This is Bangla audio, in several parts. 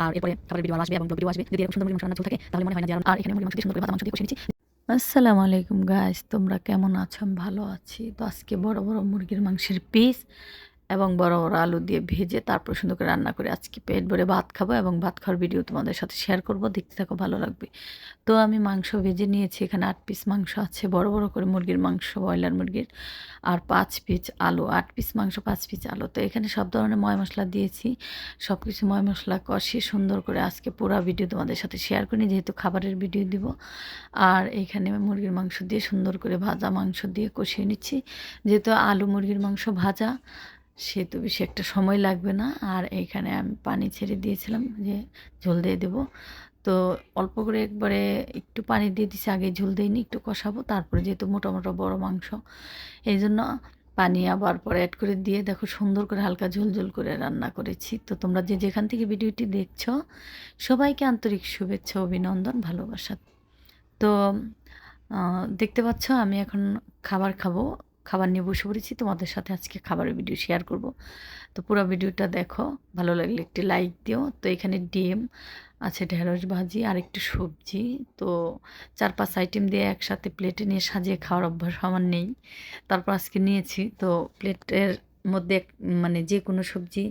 আর এরপরে খাবারের ভিডিও আসবে এবং ভিডিও আসবে। যদি এরকম সুন্দর রান্না থাকে, তাহলে মনে হয় না যে আর- এখানে মুরগির মাংস সুন্দর করে ভাত, মাংস দিয়ে কষে নিচ্ছি। আসসালামু আলাইকুম গাইস তোমরা কেমন আছো? ভালো আছি। তো আজকে বড় বড় মুরগির মাংসের পিস এবং বড় বড় আলু দিয়ে ভেজে তারপর সুন্দর করে রান্না করে আজকে পেট ভরে ভাত খাব এবং ভাত খাওয়ার ভিডিও তোমাদের সাথে শেয়ার করব। দেখতে থাকো, ভালো লাগবে। তো আমি মাংস ভেজে নিয়েছি, এখানে আট পিস মাংস আছে, বড় বড় করে মুরগির মাংস, ব্রয়লার মুরগির, আর পাঁচ পিস আলু, আট পিস মাংস, পাঁচ পিস আলু। তো এখানে সব ধরনের ময় মশলা দিয়েছি সব কিছু ময় মশলা কষিয়ে সুন্দর করে আজকে পুরো ভিডিও তোমাদের সাথে শেয়ার করি, যেহেতু খাবারের ভিডিও দিব। আর এখানে মুরগির মাংস দিয়ে সুন্দর করে ভাজা মাংস দিয়ে কষিয়ে নিচ্ছি, যেহেতু আলু মুরগির মাংস ভাজা সেহেতু বেশি একটা সময় লাগবে না। আর এইখানে আমি পানি ছেড়ে দিয়েছিলাম যে ঝোল দিয়ে দেবো। তো অল্প করে একবারে একটু পানি দিয়ে দিছি, আগে ঝোল দিইনি একটু কষাবো, তারপরে যেহেতু মোটা মোটা বড় মাংস। এই জন্য পানি আবার পরে অ্যাড করে দিয়ে দেখো সুন্দর করে হালকা ঝোল ঝোল করে রান্না করেছি। তো তোমরা যে যেখান থেকে ভিডিওটি দেখছ, সবাইকে আন্তরিক শুভেচ্ছা, অভিনন্দন, ভালোবাসা। তো দেখতে পাচ্ছ আমি এখন খাবার খাব। খাবার নিয়ে বসে পড়েছি। তোমাদের সাথে আজকে খাবারের ভিডিও শেয়ার করব। তো পুরো ভিডিওটা দেখো, ভালো লাগলে একটি লাইক দিও। তো এখানে ডিম আছে, ঢেঁড়স ভাজি আর একটু সবজি। তো চার পাঁচ আইটেম দিয়ে একসাথে প্লেটে নিয়ে সাজিয়ে খাওয়ার অভ্যাস আমার নেই। তারপর আজকে নিয়েছি। তো প্লেটের মধ্যে মানে যে কোনো সবজি,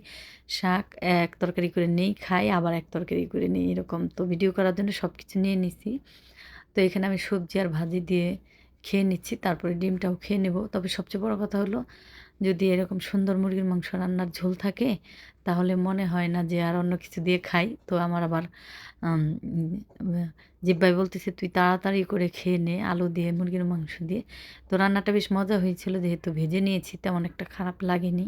শাক এক তরকারি করে নেই খাই, আবার এক তরকারি করে নেই, এরকম। তো ভিডিও করার জন্য সব কিছু নিয়ে নিছি। তো এখানে আমি সবজি আর ভাজি দিয়ে খেয়ে নিচ্ছি, তারপরে ডিমটাও খেয়ে নেব। তবে সবচেয়ে বড় কথা হলো, যদি এরকম সুন্দর মুরগির মাংস রান্নার ঝোল থাকে, তাহলে মনে হয় না যে আর অন্য কিছু দিয়ে খাই। তো আমার আবার জিব্বাই বলতেছে, তুই তাড়াতাড়ি করে খেয়ে নে, আলু দিয়ে, মুরগির মাংস দিয়ে। তো রান্নাটা বেশ মজা হয়েছিল, যেহেতু ভেজে নিয়েছি, তেমন একটা খারাপ লাগেনি।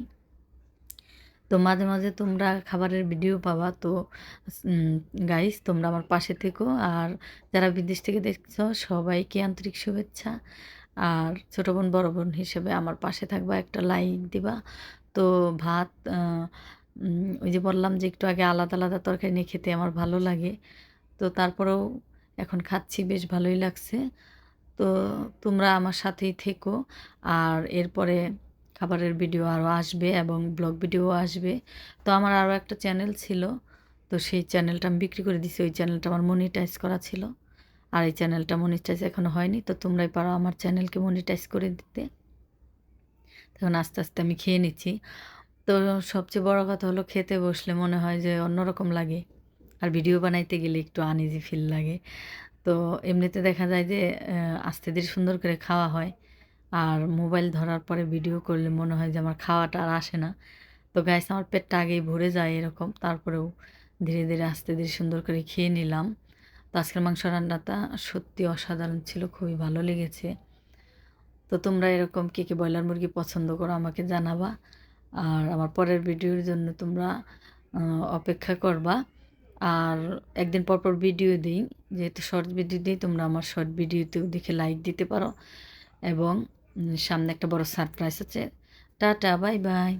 তো মাঝে মাঝে তোমরা খাবারের ভিডিও পাবা। তো গাইস তোমরা আমার পাশে থেকো। আর যারা বিদেশ থেকে দেখছ, সবাইকে আন্তরিক শুভেচ্ছা। আর ছোটো বোন, বড় বোন হিসেবে আমার পাশে থাকবা, একটা লাইক দিবা। তো ভাত ওই যে বললাম যে একটু আগে আলাদা আলাদা তরকারি নিয়ে খেতে আমার ভালো লাগে। তো তারপরেও এখন খাচ্ছি, বেশ ভালোই লাগছে। তো তোমরা আমার সাথেই থেকো। আর এরপরে খাবারের ভিডিও আরও আসবে এবং ব্লগ ভিডিও আসবে। তো আমার আরও একটা চ্যানেল ছিল, তো সেই চ্যানেলটা আমি বিক্রি করে দিছি। ওই চ্যানেলটা আমার মনিটাইজ করা ছিল আর এই চ্যানেলটা মনিটাইজ এখনও হয়নি। তো তোমরাই পারো আমার চ্যানেলকে মনিটাইজ করে দিতে। তখন আস্তে আস্তে আমি খেয়ে নিচ্ছি। তো সবচেয়ে বড় কথা হলো খেতে বসলে মনে হয় যে অন্যরকম লাগে। আর ভিডিও বানাইতে গেলে একটু আনইজি ফিল লাগে। তো এমনিতে দেখা যায় যে আস্তে ধীরে সুন্দর করে খাওয়া হয়। আর মোবাইল ধরার পরে ভিডিও করলে মনে হয় যে আমার খাওয়াটা আর আসে না। তো গাইস আমার পেটটা আগেই ভরে যায় এরকম। তারপরেও ধীরে ধীরে আস্তে ধীরে সুন্দর করে খেয়ে নিলাম। তো আজকের মাংস রান্নাটা সত্যি অসাধারণ ছিল, খুবই ভালো লেগেছে। তো তোমরা এরকম কে কে ব্রয়লার মুরগি পছন্দ করো আমাকে জানাবা। আর আমার পরের ভিডিওর জন্য তোমরা অপেক্ষা করবা। আর একদিন পর পর ভিডিও দিই। যেহেতু শর্ট ভিডিও দিই, তোমরা আমার শর্ট ভিডিওতেও দেখে লাইক দিতে পারো। এবং সামনে একটা বড় সারপ্রাইজ আছে। Tata bye bye